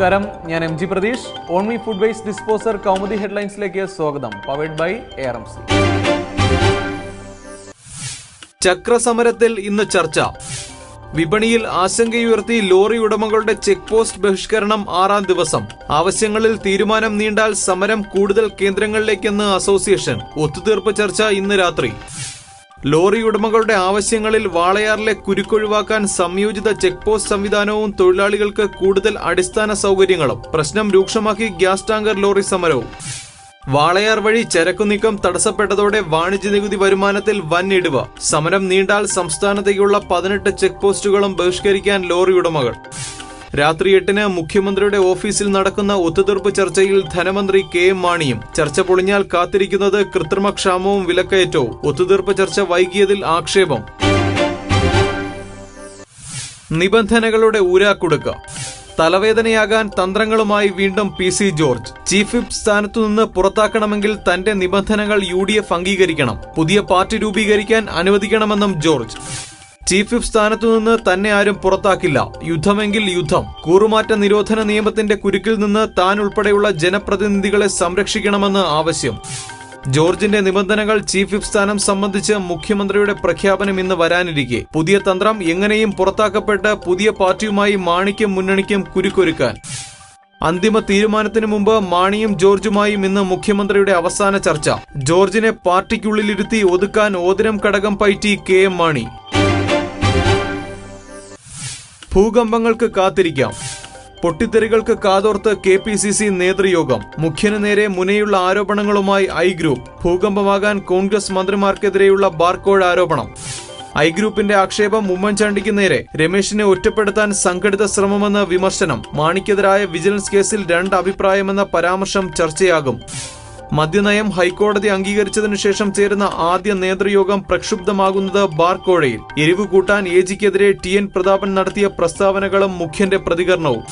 നമസ്കാരം. ഞാൻ M G Pratheesh. Onmi food waste disposer Kaumudi ഹെഡ്ലൈൻസിലേക്ക് സ്വാഗതം. Powered by A R M C ചക്രസമരത്തിൽ ഇന്ന് ചർച്ച. വിപണിയിൽ ആശങ്കയുയർത്തി ലോറി ഉടമകളുടെ ചെക്ക് പോസ്റ്റ് ബഹിഷ്കരണം ആറാം ദിവസം. ആവശ്യങ്ങളിൽ തീരുമാനം നീണ്ടാൽ സമരം കൂടുതൽ കേന്ദ്രങ്ങളിലേക്കെന്ന് അസോസിയേഷൻ. ഒത്തുതീർപ്പ് ചർച്ച ഇന്ന് രാത്രി. ലോറി ഉടമകളുടെ ആവശ്യങ്ങളിൽ വാളയാറിലെ കുരുക്കൊഴിവാക്കാൻ സംയോജിത ചെക്ക് പോസ്റ്റ് സംവിധാനവും തൊഴിലാളികൾക്ക് കൂടുതൽ അടിസ്ഥാന സൗകര്യങ്ങളും. പ്രശ്നം രൂക്ഷമാക്കി ഗ്യാസ് ടാങ്കർ ലോറി സമരവും. വാളയാർ വഴി ചരക്കു നീക്കം തടസ്സപ്പെട്ടതോടെ വാണിജ്യ നികുതി വരുമാനത്തിൽ വൻ ഇടിവ്. സമരം നീണ്ടാൽ സംസ്ഥാനത്തേക്കുള്ള പതിനെട്ട് ചെക്ക് പോസ്റ്റുകളും ബഹിഷ്കരിക്കാൻ ലോറി ഉടമകൾ. രാത്രി എട്ടിന് മുഖ്യമന്ത്രിയുടെ ഓഫീസിൽ നടക്കുന്ന ഒത്തുതീർപ്പ് ചർച്ചയിൽ ധനമന്ത്രി കെ എം മാണിയും. ചർച്ച പൊളിഞ്ഞാൽ കാത്തിരിക്കുന്നത് കൃത്രിമക്ഷാമവും വിലക്കയറ്റവും. ഒത്തുതീർപ്പ് ചർച്ച വൈകിയതിൽ ആക്ഷേപം. നിബന്ധനകളുടെ ഊരാക്കുടുക്ക. തലവേദനയാകാൻ തന്ത്രങ്ങളുമായി വീണ്ടും P C George. Chief whip സ്ഥാനത്തുനിന്ന് പുറത്താക്കണമെങ്കിൽ തന്റെ നിബന്ധനകൾ യു അംഗീകരിക്കണം. പുതിയ പാർട്ടി രൂപീകരിക്കാൻ അനുവദിക്കണമെന്നും ജോർജ്. ചീഫ് വിപ്പ് സ്ഥാനത്തു നിന്ന് തന്നെ ആരും പുറത്താക്കില്ല. യുദ്ധമെങ്കിൽ യുദ്ധം. കൂറുമാറ്റ നിരോധന നിയമത്തിന്റെ കുരുക്കിൽ നിന്ന് താൻ ഉൾപ്പെടെയുള്ള ജനപ്രതിനിധികളെ സംരക്ഷിക്കണമെന്ന് ആവശ്യം. ജോർജിന്റെ നിബന്ധനകൾ ചീഫ് വിപ്പ് സ്ഥാനം സംബന്ധിച്ച് മുഖ്യമന്ത്രിയുടെ പ്രഖ്യാപനം ഇന്ന് വരാനിരിക്കെ. പുതിയ തന്ത്രം എങ്ങനെയും പുറത്താക്കപ്പെട്ട് പുതിയ പാർട്ടിയുമായി മാണിക്കും മുന്നണിക്കും കുരുക്കൊരുക്കാൻ. അന്തിമ തീരുമാനത്തിന് മുമ്പ് മാണിയും ജോർജുമായും ഇന്ന് മുഖ്യമന്ത്രിയുടെ അവസാന ചർച്ച. ജോർജിനെ പാർട്ടിക്കുള്ളിലിരുത്തി ഒതുക്കാൻ ഓതിരം ഘടകം പയറ്റി കെ എം മാണി. ഭൂകമ്പങ്ങൾക്ക് കാത്തിരിക്കാം. പൊട്ടിത്തെറികൾക്ക് കാതോർത്ത് കെ പി സി സി നേതൃയോഗം. മുഖ്യന് നേരെ മുനയുള്ള ആരോപണങ്ങളുമായി ഐ ഗ്രൂപ്പ്. ഭൂകമ്പമാകാൻ കോൺഗ്രസ് മന്ത്രിമാർക്കെതിരെയുള്ള ബാർക്കോഴ് ആരോപണം. ഐ ഗ്രൂപ്പിന്റെ ആക്ഷേപം ഉമ്മൻചാണ്ടിക്ക് നേരെ. രമേശിനെ ഒറ്റപ്പെടുത്താൻ സംഘടിത ശ്രമമെന്ന വിമർശനം. മാണിക്കെതിരായ വിജിലൻസ് കേസിൽ രണ്ട് അഭിപ്രായമെന്ന പരാമർശം ചർച്ചയാകും. മദ്യനയം ഹൈക്കോടതി അംഗീകരിച്ചതിനു ശേഷം ചേരുന്ന ആദ്യ നേതൃയോഗം പ്രക്ഷുബ്ധമാകുന്നത് ബാർക്കോഴയിൽ എരിവ് കൂട്ടാൻ എ ജിക്കെതിരെ ടി എൻ പ്രതാപൻ നടത്തിയ പ്രസ്താവനകളും മുഖ്യന്റെ പ്രതികരണവും.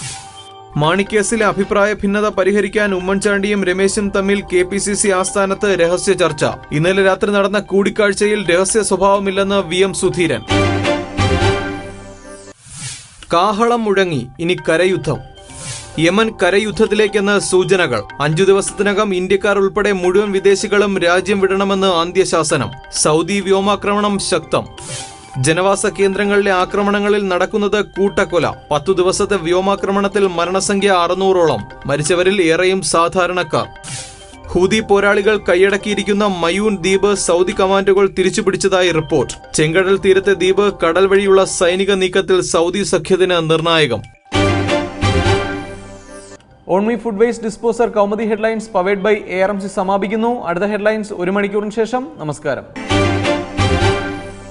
മാണിക്കേസിലെ അഭിപ്രായ ഭിന്നത പരിഹരിക്കാൻ ഉമ്മൻചാണ്ടിയും രമേശും തമ്മിൽ കെ പി സി സി ആസ്ഥാനത്ത് രഹസ്യ ചർച്ച. ഇന്നലെ രാത്രി നടന്ന കൂടിക്കാഴ്ചയിൽ രഹസ്യ സ്വഭാവമില്ലെന്ന് വി എം സുധീരൻ. കാഹളം മുഴങ്ങി ഇനി കരയുദ്ധം. യമൻ കരയുദ്ധത്തിലേക്കെന്ന് സൂചനകൾ. അഞ്ചു ദിവസത്തിനകം ഇന്ത്യക്കാർ ഉൾപ്പെടെ മുഴുവൻ വിദേശികളും രാജ്യം വിടണമെന്ന് അന്ത്യശാസനം സൗദി വ്യോമാക്രമണം ശക്തം. ജനവാസ കേന്ദ്രങ്ങളിലെ ആക്രമണങ്ങളിൽ നടക്കുന്നത് കൂട്ടക്കൊല. പത്തു ദിവസത്തെ വ്യോമാക്രമണത്തിൽ മരണസംഖ്യ അറുന്നൂറോളം. മരിച്ചവരിൽ ഏറെയും സാധാരണക്കാർ. ഹൂതി പോരാളികൾ കൈയടക്കിയിരിക്കുന്ന മയൂൻ ദ്വീപ് സൗദി കമാൻഡുകൾ തിരിച്ചുപിടിച്ചതായി റിപ്പോർട്ട്. ചെങ്കടൽ തീരത്തെ ദ്വീപ് കടൽ വഴിയുള്ള സൈനിക നീക്കത്തിൽ സൗദി സഖ്യത്തിന് നിർണായകം. Onmi food waste disposer Kaumudi headlines powered by A R M C സമാപിക്കുന്നു. അടുത്ത ഹെഡ്ലൈൻസ് ഒരു മണിക്കൂറിന് ശേഷം. നമസ്കാരം.